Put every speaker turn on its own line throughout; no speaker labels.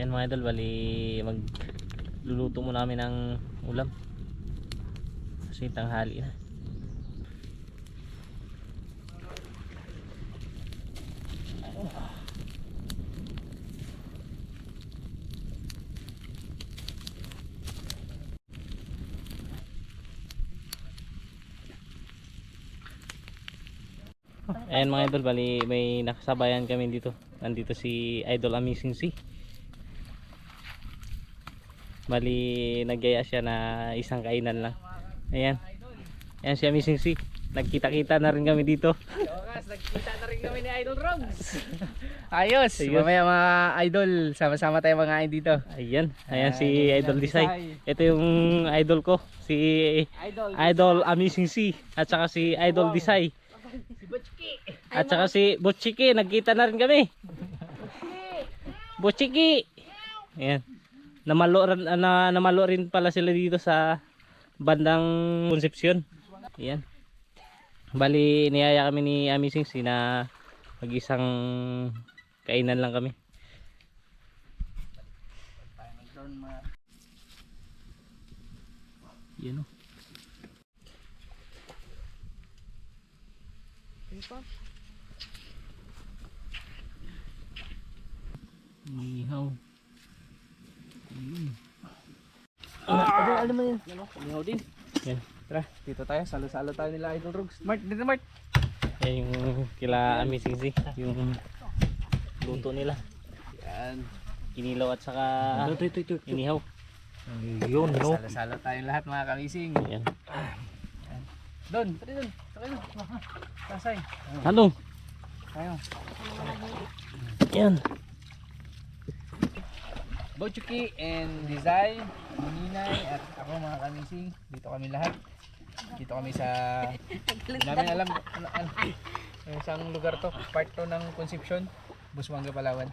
Ayan mga idol, bali magluluto mo namin ng ulam. Kasi tanghali na. Ayan mga idol, bali may nakasabayan kami dito. Nandito si Idol Amazing C. Bali nagyaya siya na isang kainan lang. Ayan. Ayan si Amazing C. Nagkita-kita na rin kami dito.
Okas, nagkita na rin kami ni Idol Rogs. Ayos,
Ayos.
mamaya mga idol, sama-sama tayo mga idol dito.
Ayan. Ayan si Idol
Desai.
Ito yung idol ko. Si
Idol,
Idol Amazing C. At saka si Idol Desai.
si Butchki.
At saka si Butchiki. Nagkita na rin kami. Butchiki. Ayan. Namalo ah, na, namalo rin pala sila dito sa bandang Concepcion. Ayan. Bali, niyaya kami ni Amazing si na mag-isang kainan lang kami. Yan o. Ihaw.
Ano, ano mo yun?
Ihaw din. Yan.
Tara, dito tayo, salo-salo tayo nila Idol Rogs. Mart, dito Mart.
Yan yung kila Amazing si. Yung luto nila.
Yan.
Kinilaw at saka
Ito, ito, ito.
inihaw. Yun, no?
Salo-salo tayong lahat mga kamising.
Yan.
Doon, pati doon. Sakay doon. Tasay.
Ano?
Tayo.
Yan.
Bochuki and Desai, Muninay at ako mga kamising. Dito kami lahat. Dito kami sa namin alam ano, ano, yung isang lugar to, part to ng Concepcion, Buswanga, Palawan.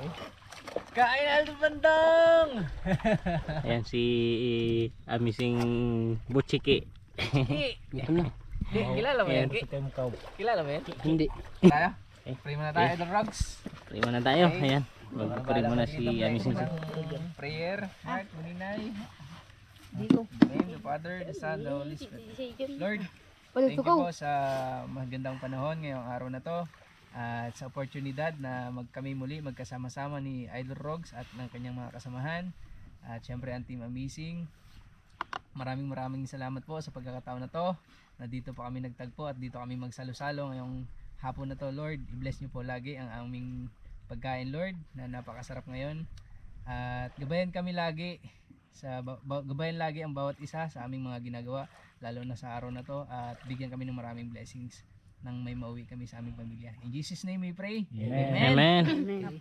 Okay. Kain Aldo Bandang!
Ayan si Amazing Butchiki.
Ito na. Kilala mo yan? Ki- Kilala mo yan?
Hindi.
Tayo?
Eh,
Pray muna tayo. Idol Rugs.
Pray muna tayo.
Okay.
Ayan. Magpapray muna si.
Ng Prayer, Mark, Muninay.
Dito.
Name the Father, the Son, the Holy Spirit. Lord, Thank you po sa magandang panahon ngayong araw na to at sa oportunidad na magkami muli magkasama-sama ni Idol Rogs at ng kanyang mga kasamahan at syempre ang Team Amazing. Maraming maraming salamat po sa pagkakataon na to na dito po kami nagtagpo at dito kami magsalo-salo ngayong hapon na to Lord. I-bless niyo po lagi ang aming pagkain Lord na napakasarap ngayon at gabayan kami lagi sa ba- ba- gabayan lagi ang bawat isa sa aming mga ginagawa lalo na sa araw na to at bigyan kami ng maraming blessings nang may mauwi kami sa aming pamilya. In Jesus name we pray.
Amen.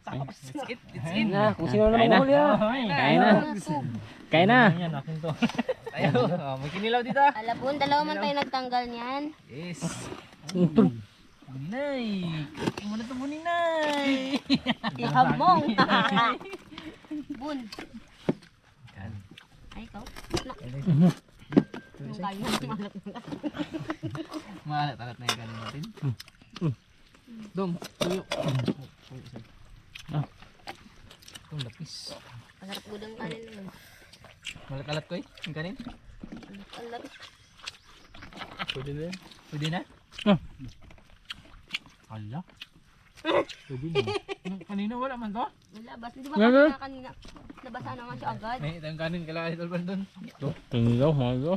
That's it. That's it.
Kung sino na mahuli ah. Kain na. Kain na.
Tayo. Oh, may kinilaw dito.
Alapon, dalawa man tayo nagtanggal niyan.
Yes. Buninay. Kaya mo na ito buninay.
Ihamong. Bun. Ay, ikaw.
Maalat-alat na yung kanin natin. Dong, tuyo.
Ah.
Itong lapis.
Masarap po ng kanin mo.
Malat-alat ko eh. Yung kanin.
Ang lapis.
Pwede na yan. Pwede na? Hmm, Kanina wala man to.
Malabas. Di ba kanina kanina? Nabasa naman siya agad.
May itong kanin kala Idol Bandon.
Tinglaw, mga ito.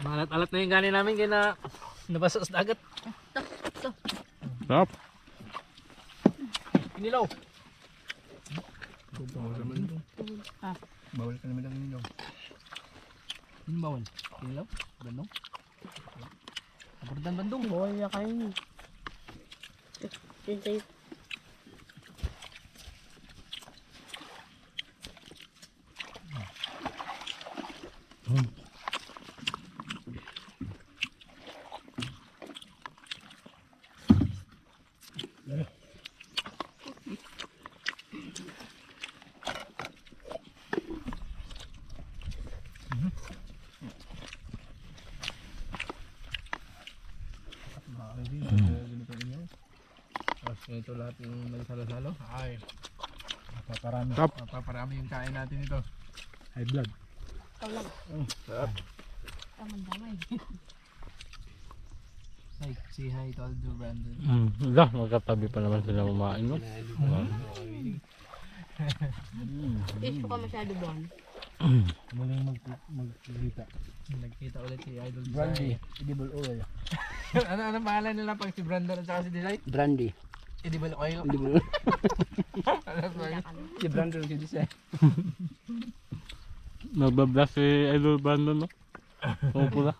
Malat-alat na yung kanin namin kaya na nabasa sa dagat.
Ito, ito.
Sarap.
Kinilaw.
Ah.
Bawal ka naman ang kinilaw. Ano bawal? Kinilaw? Bandong? Kapulitan bandong.
Bawal na kain. Yun sa'yo.
Ito lahat yung may salo-salo.
Ay. Mapaparami.
Top.
Mapaparami yung kain natin ito.
High blood.
Ikaw lang.
Oh, sarap.
Tamang damay.
Hi, say hi to Aldo Brandon.
Mm, lah, magkatabi pa naman sila mamain, no?
Mm. Isko ka masyado doon.
Muling mag magkita.
Nagkita ulit si Idol
Brandy, edible oil.
ano ano pangalan nila pag si Brandon at si Delight?
Brandy.
Edible oil.
Edible oil.
Ano ba yun?
si Brandon si Desai.
Nagbablas si Idol Brandon, no? Pumupula.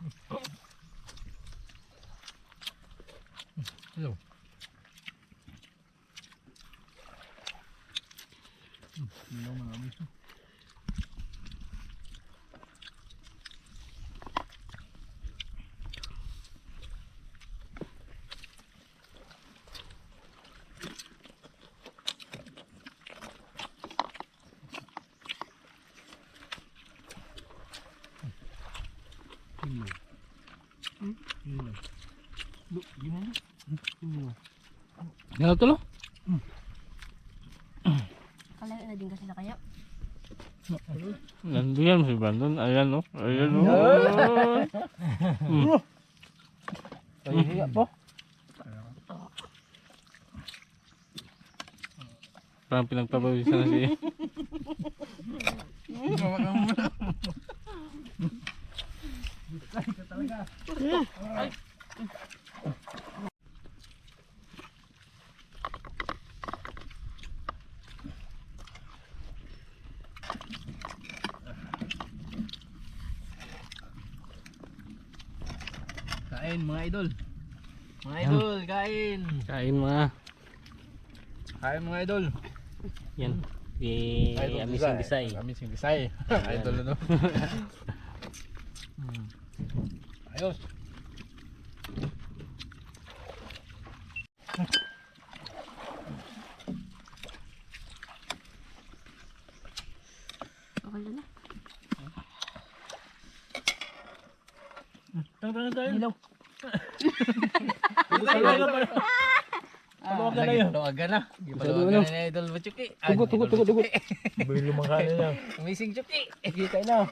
Hello.
Ano mga amigo.
Yan ito, no?
Kalayo na din kasi na kayo.
Nandiyan si Brandon. Ayan, no? Ayan, no?
Pahihiya po.
Parang pinagpapawisan na si...
Kain mga idol. Mga idol, kain.
Kain mga.
Kain mga idol.
Yan. Di Amazing Design.
Amazing Desai. Idol na no. Hmm. Ayos.
Okay na na.
Ilaw. Ah, lagi tawagan na. Ipaluwagan na ni Idol Bachuki.
Tugot, tugot, tugot, tugot. Bili lumang kain niya.
Amazing Chuki.
Kita na.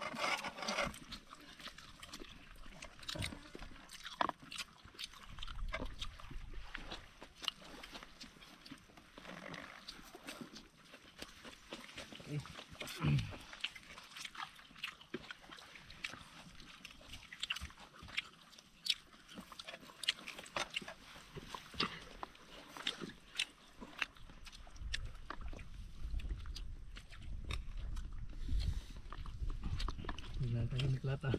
Nagtahimik lata.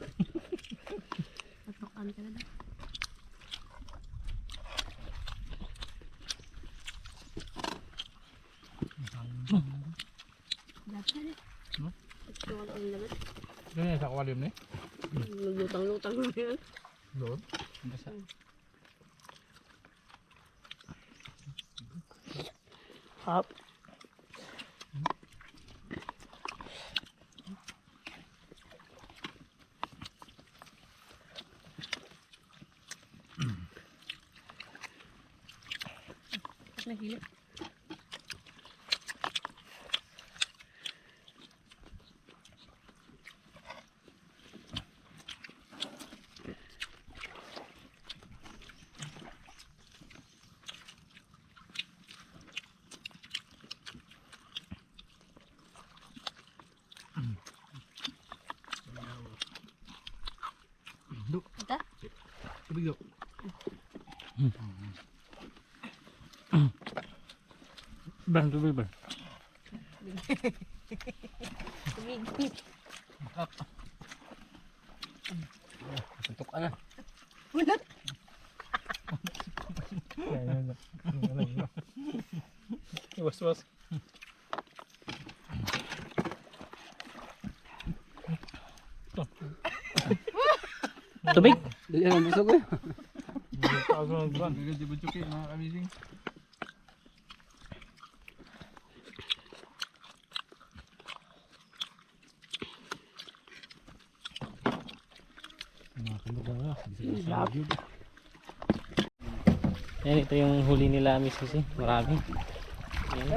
Matukan ka na doon. Dapat na.
No?
Ito ang ang laman.
Ganyan sa aquarium ni.
Naglutang-lutang na yan.
Doon.
Basta.
içine hile. Look.
That? Look.
Bang, tubig ba?
Tumig.
Tutok ka na.
Ulat.
Was was.
Tubig?
Dali ang busog eh.
Gagad di Bachuki, mga amazing.
Yan, ito yung huli nila Miss Sisi. Marami. Yan.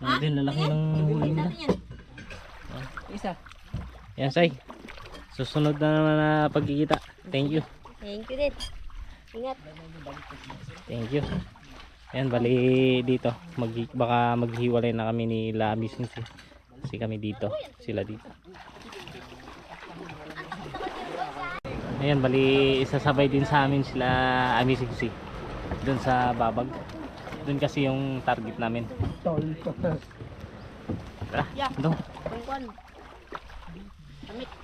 Yan din, lalaki ng huli nila.
Isa.
Yan, Say. Susunod na naman na pagkikita. Thank you.
Thank you din. Ingat.
Thank you. Ayan, bali dito. Mag, baka maghiwalay na kami ni La Amazing si. Kasi kami dito. Sila dito. Ayan, bali isasabay din sa amin sila Amazing si. Doon sa Babag. Doon kasi yung target namin. Tara, doon.
Damit.